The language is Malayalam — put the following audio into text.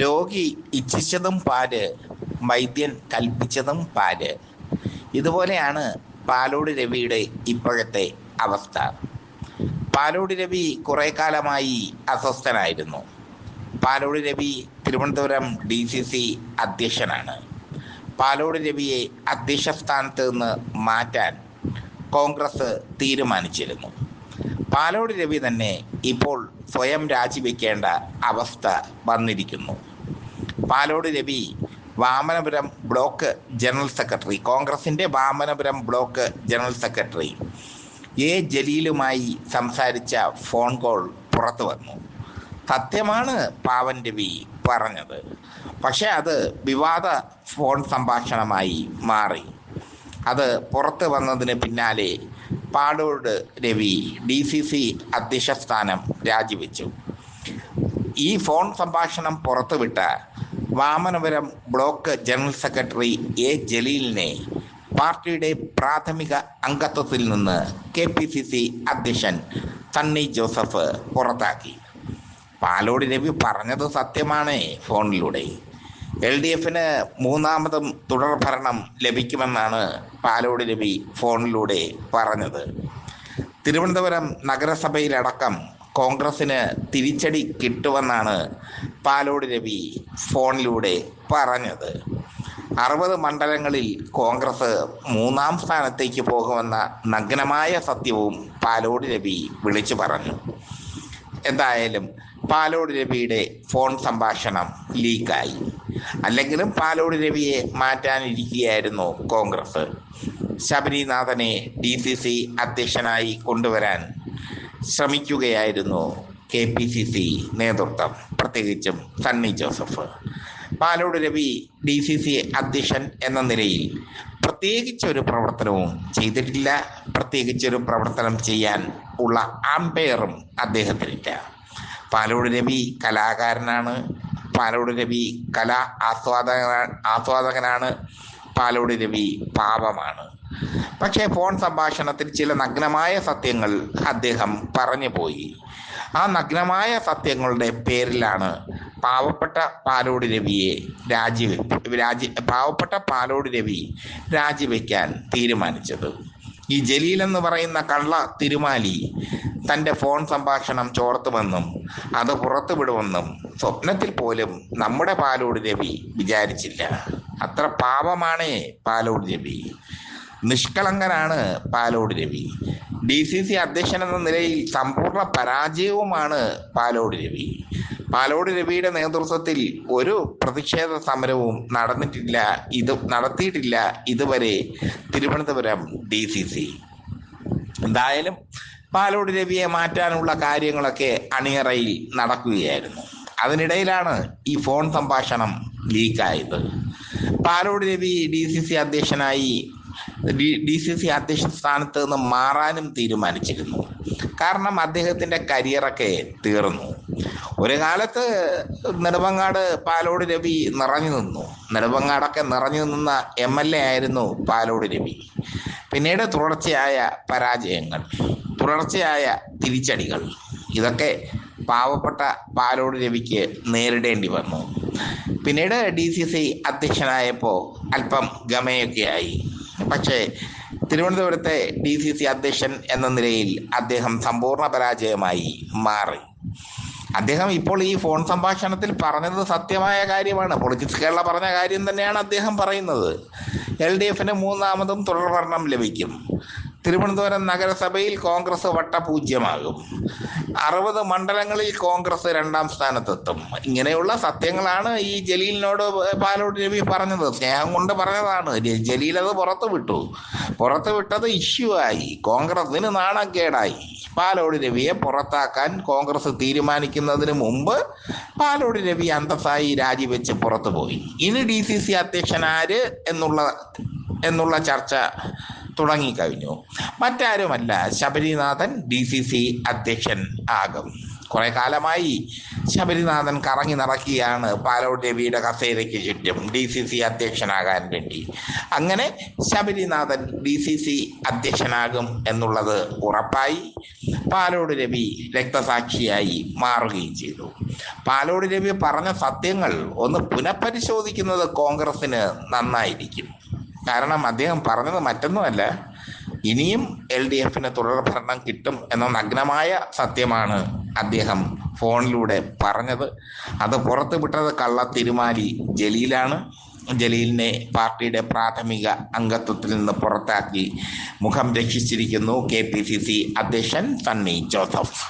രോഗി ഇച്ഛിച്ചതും പാൽ വൈദ്യൻ കൽപ്പിച്ചതും പാൽ. ഇതുപോലെയാണ് പാലോട് രവിയുടെ ഇപ്പോഴത്തെ അവസ്ഥ. പാലോട് രവി കുറെ കാലമായി അസ്വസ്ഥനായിരുന്നു. Palode Ravi Thiruvananthapuram D C C അധ്യക്ഷനാണ്. Palode രവിയെ അധ്യക്ഷ സ്ഥാനത്ത് നിന്ന് മാറ്റാൻ കോൺഗ്രസ് തീരുമാനിച്ചിരുന്നു. പാലോട് രവി തന്നെ ഇപ്പോൾ സ്വയം രാജിവെക്കേണ്ട അവസ്ഥ വന്നിരിക്കുന്നു. Palode Ravi Vamanapuram block general secretary കോൺഗ്രസിന്റെ Vamanapuram block general secretary A ജലീലുമായി സംസാരിച്ച ഫോൺ കോൾ പുറത്തു വന്നു. സത്യമാണ് പാവൻ രവി പറഞ്ഞത്. പക്ഷെ അത് വിവാദ ഫോൺ സംഭാഷണമായി മാറി. അത് പുറത്തു വന്നതിന് പിന്നാലെ Palode Ravi D C C അധ്യക്ഷ സ്ഥാനം രാജിവെച്ചു. ഈ ഫോൺ സംഭാഷണം പുറത്തുവിട്ട Vamanapuram block general secretary A ജലീലിനെ പാർട്ടിയുടെ പ്രാഥമിക അംഗത്വത്തിൽ നിന്ന് കെ പി സി സി അധ്യക്ഷൻ സണ്ണി ജോസഫ് പുറത്താക്കി. പാലോട് രവി പറഞ്ഞത് സത്യമാണ് ഫോണിലൂടെ. എൽ ഡി എഫിന് മൂന്നാമതും തുടർ ഭരണം ലഭിക്കുമെന്നാണ് പാലോട് രവി ഫോണിലൂടെ പറഞ്ഞത്. തിരുവനന്തപുരം നഗരസഭയിലടക്കം കോൺഗ്രസിന് തിരിച്ചടി കിട്ടുമെന്നാണ് പാലോട് രവി ഫോണിലൂടെ പറഞ്ഞത്. അറുപത് മണ്ഡലങ്ങളിൽ കോൺഗ്രസ് മൂന്നാം സ്ഥാനത്തേക്ക് പോകുമെന്ന നഗ്നമായ സത്യവും പാലോട് രവി വിളിച്ചു പറഞ്ഞു. എന്തായാലും പാലോട് രവിയുടെ ഫോൺ സംഭാഷണം ലീക്കായി. അല്ലെങ്കിലും പാലോട് രവിയെ മാറ്റാനിരിക്കുകയായിരുന്നു കോൺഗ്രസ്. ശബരിനാഥനെ ഡി സി സി അധ്യക്ഷനായി കൊണ്ടുവരാൻ ശ്രമിക്കുകയായിരുന്നു കെ പി സി സി നേതൃത്വം. പ്രത്യേകിച്ചും Sunny Joseph. Palode Ravi D C C അധ്യക്ഷൻ എന്ന നിലയിൽ പ്രത്യേകിച്ചൊരു പ്രവർത്തനവും ചെയ്തിട്ടില്ല. പ്രത്യേകിച്ചൊരു പ്രവർത്തനം ചെയ്യാൻ ഉള്ള ആംപയറും അദ്ദേഹത്തിനില്ല. പാലോട് രവി കലാകാരനാണ്. പാലോട് രവി കലാ ആസ്വാദക ആസ്വാദകനാണ്. പാലോട് രവി പാപമാണ്. പക്ഷേ ഫോൺ സംഭാഷണത്തിൽ ചില നഗ്നമായ സത്യങ്ങൾ അദ്ദേഹം പറഞ്ഞു പോയി. ആ നഗ്നമായ സത്യങ്ങളുടെ പേരിലാണ് പാവപ്പെട്ട പാലോട് രവിയെ രാജി രാജി പാവപ്പെട്ട പാലോട് രവി രാജിവെക്കാൻ തീരുമാനിച്ചത്. ഈ ജലീൽ എന്ന് പറയുന്ന കള്ള തിരുമാലി തന്റെ ഫോൺ സംഭാഷണം ചോർത്തുമെന്നും അത് പുറത്തുവിടുമെന്നും സ്വപ്നത്തിൽ പോലും നമ്മുടെ പാലോട് രവി വിചാരിച്ചില്ല. അത്ര പാപമാണ് Palode Ravi. നിഷ്കളങ്കനാണ് Palode Ravi. D C C അധ്യക്ഷൻ എന്ന നിലയിൽ സമ്പൂർണ പരാജയവുമാണ് പാലോട് രവി. പാലോട് രവിയുടെ നേതൃത്വത്തിൽ ഒരു പ്രതിഷേധ സമരവും നടന്നിട്ടില്ല ഇത് നടത്തിയിട്ടില്ല ഇതുവരെ തിരുവനന്തപുരം ഡി സി സി. എന്തായാലും പാലോട് രവിയെ മാറ്റാനുള്ള കാര്യങ്ങളൊക്കെ അണിയറയിൽ നടക്കുകയായിരുന്നു. അതിനിടയിലാണ് ഈ ഫോൺ സംഭാഷണം ലീക്കായത്. Palode Ravi D C C അധ്യക്ഷനായി ഡി സി സി അധ്യക്ഷ സ്ഥാനത്ത് നിന്ന് മാറാനും തീരുമാനിച്ചിരുന്നു. കാരണം അദ്ദേഹത്തിന്റെ കരിയറൊക്കെ തീർന്നു. ഒരു കാലത്ത് നെടുമങ്ങാട് പാലോട് രവി നിറഞ്ഞു നിന്നു. നെടുമങ്ങാടൊക്കെ നിറഞ്ഞു നിന്ന എം എൽ എ ആയിരുന്നു പാലോട് രവി. പിന്നീട് തുടർച്ചയായ പരാജയങ്ങൾ. തുടർച്ചയായ തിരിച്ചടികൾ. ഇതൊക്കെ പാവപ്പെട്ട പാലോട് രവിക്ക് നേരിടേണ്ടി വന്നു. പിന്നീട് ഡി സി സി അധ്യക്ഷനായപ്പോൾ അല്പം ഗമയൊക്കെയായി. പക്ഷേ തിരുവനന്തപുരത്തെ ഡി സി സി അധ്യക്ഷൻ എന്ന നിലയിൽ അദ്ദേഹം സമ്പൂർണ പരാജയമായി മാറി. അദ്ദേഹം ഇപ്പോൾ ഈ ഫോൺ സംഭാഷണത്തിൽ പറഞ്ഞത് സത്യമായ കാര്യമാണ്. പൊളിറ്റിക്സ് കേരള പറഞ്ഞ കാര്യം തന്നെയാണ് അദ്ദേഹം പറയുന്നത്. എൽ ഡി എഫിന് മൂന്നാമതും തുടർഭരണം ലഭിക്കും. തിരുവനന്തപുരം നഗരസഭയിൽ കോൺഗ്രസ് വട്ടപൂജ്യമാകും അറുപത് മണ്ഡലങ്ങളിൽ കോൺഗ്രസ് രണ്ടാം സ്ഥാനത്തെത്തും. ഇങ്ങനെയുള്ള സത്യങ്ങളാണ് ഈ ജലീലിനോട് പാലോട് രവി പറഞ്ഞത്. സ്നേഹം കൊണ്ട് പറഞ്ഞതാണ്. ജലീൽ അത് പുറത്തു വിട്ടു. പുറത്തു വിട്ടത് ഇഷ്യൂ ആയി. കോൺഗ്രസിന് നാണക്കേടായി പാലോട് രവിയെ പുറത്താക്കാൻ കോൺഗ്രസ് തീരുമാനിക്കുന്നതിന് മുമ്പ് പാലോട് രവി അന്തസ്സായി രാജിവെച്ച് പുറത്തുപോയി. ഇനി ഡി സി സി അധ്യക്ഷൻ ആര് എന്നുള്ള എന്നുള്ള ചർച്ച തുടങ്ങിക്കഴിഞ്ഞു. മറ്റാരുമല്ല ശബരിനാഥൻ ഡി സി സി അധ്യക്ഷൻ ആകും. കുറെ കാലമായി ശബരിനാഥൻ കറങ്ങി നടക്കുകയാണ് പാലോട് രവിയുടെ കസേരയ്ക്ക് ചുറ്റും ഡി സി സി അധ്യക്ഷനാകാൻ വേണ്ടി. അങ്ങനെ ശബരിനാഥൻ ഡി സി സി അധ്യക്ഷനാകും എന്നുള്ളത് ഉറപ്പായി. പാലോട് രവി രക്തസാക്ഷിയായി മാറുകയും ചെയ്തു. പാലോട് രവി പറഞ്ഞ സത്യങ്ങൾ ഒന്ന് പുനഃപരിശോധിക്കുന്നത് കോൺഗ്രസിന് നന്നായിരിക്കും. കാരണം അദ്ദേഹം പറഞ്ഞത് മറ്റൊന്നുമല്ല. ഇനിയും എൽ ഡി എഫിന് തുടർ ഭരണം കിട്ടും എന്ന നഗ്നമായ സത്യമാണ് അദ്ദേഹം ഫോണിലൂടെ പറഞ്ഞത്. അത് പുറത്തു വിട്ടത് കള്ള തിരുമാലി ജലീലാണ്. ജലീലിനെ പാർട്ടിയുടെ പ്രാഥമിക അംഗത്വത്തിൽ നിന്ന് പുറത്താക്കി മുഖം രക്ഷിച്ചിരിക്കുന്നു കെ പി സി സി അധ്യക്ഷൻ സണ്ണി ജോസഫ്.